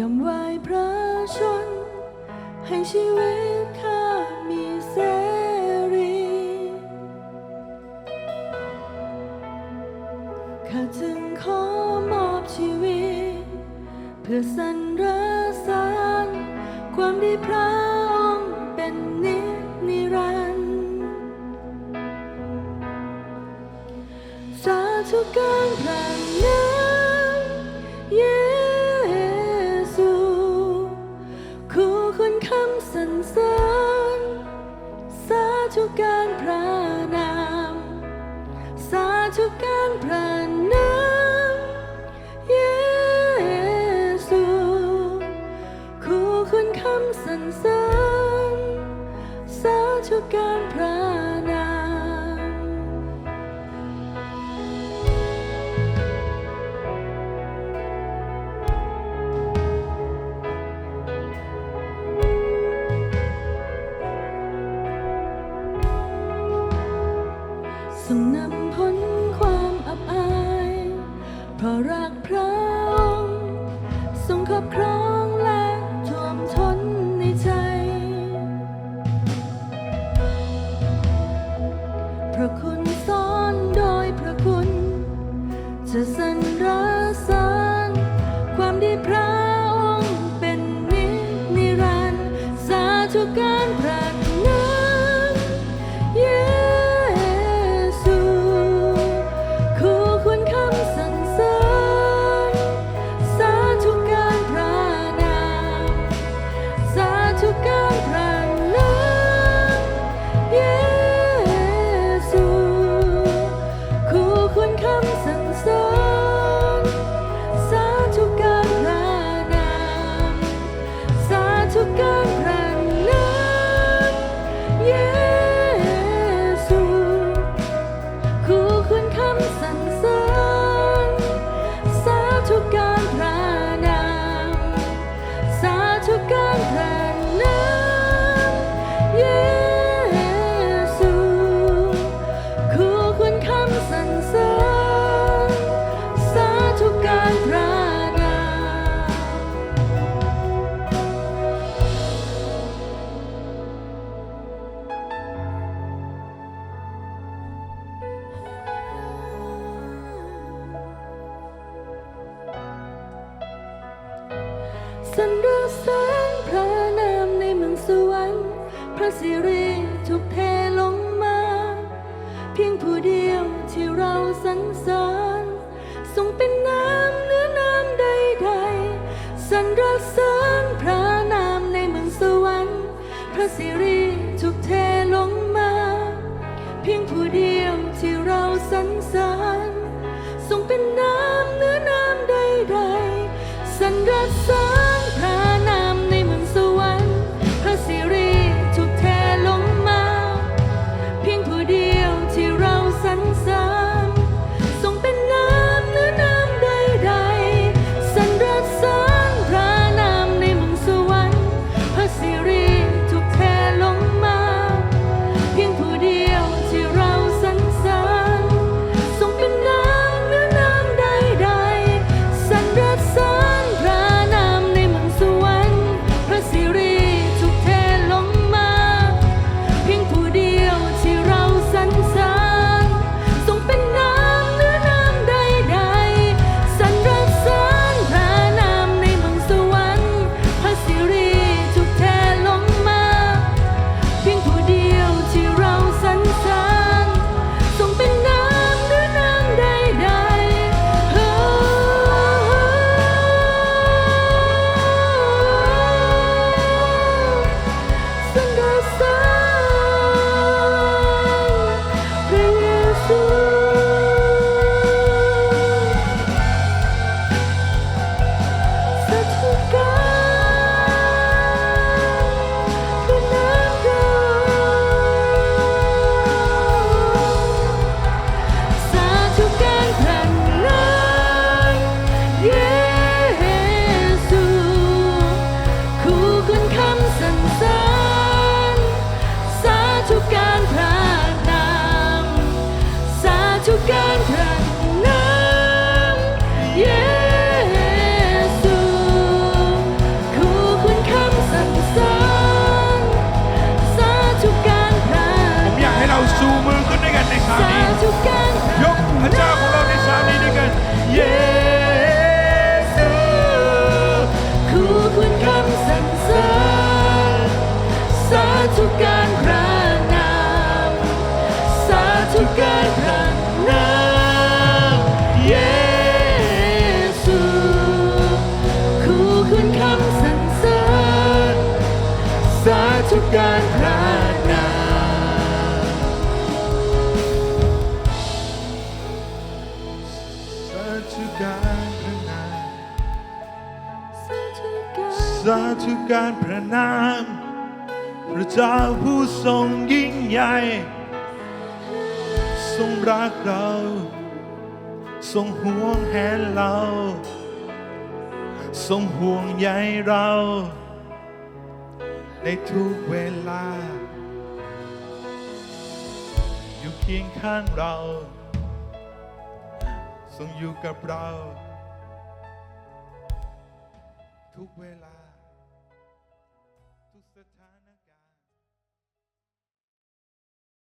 ยอมไหวพระชน ให้ชีวิตข้ามีเสรีข้าจึงขอมอบชีวิต เพื่อสรรเสริญความดีพระองค์เป็นนินิรันด์สาธุการพระนั้น to go. 就算。 สันรสานพระนามในเมืองสวรรค์ พระสิริถูกเทลงมา เพียงผู้เดียวที่เราสรรเสริญทรงเป็นน้ำเนื้อน้ำใดๆสันรสานพระนามในเมืองสวรรค์ พระสิริถูกเทลงมา เพียงผู้เดียวที่เราสรรเสริญ ทุกการพลานาสาธุการพระนามสาธุการพระนามพระเจ้าผู้ทรงยิ่งใหญ่ ทรงรักเรา ทรงห่วงแหนเรา ทรงห่วงใยเรา ในทุกเวลา อยู่เคียงข้างเราทรงอยู่กับเรา ทุกเวลา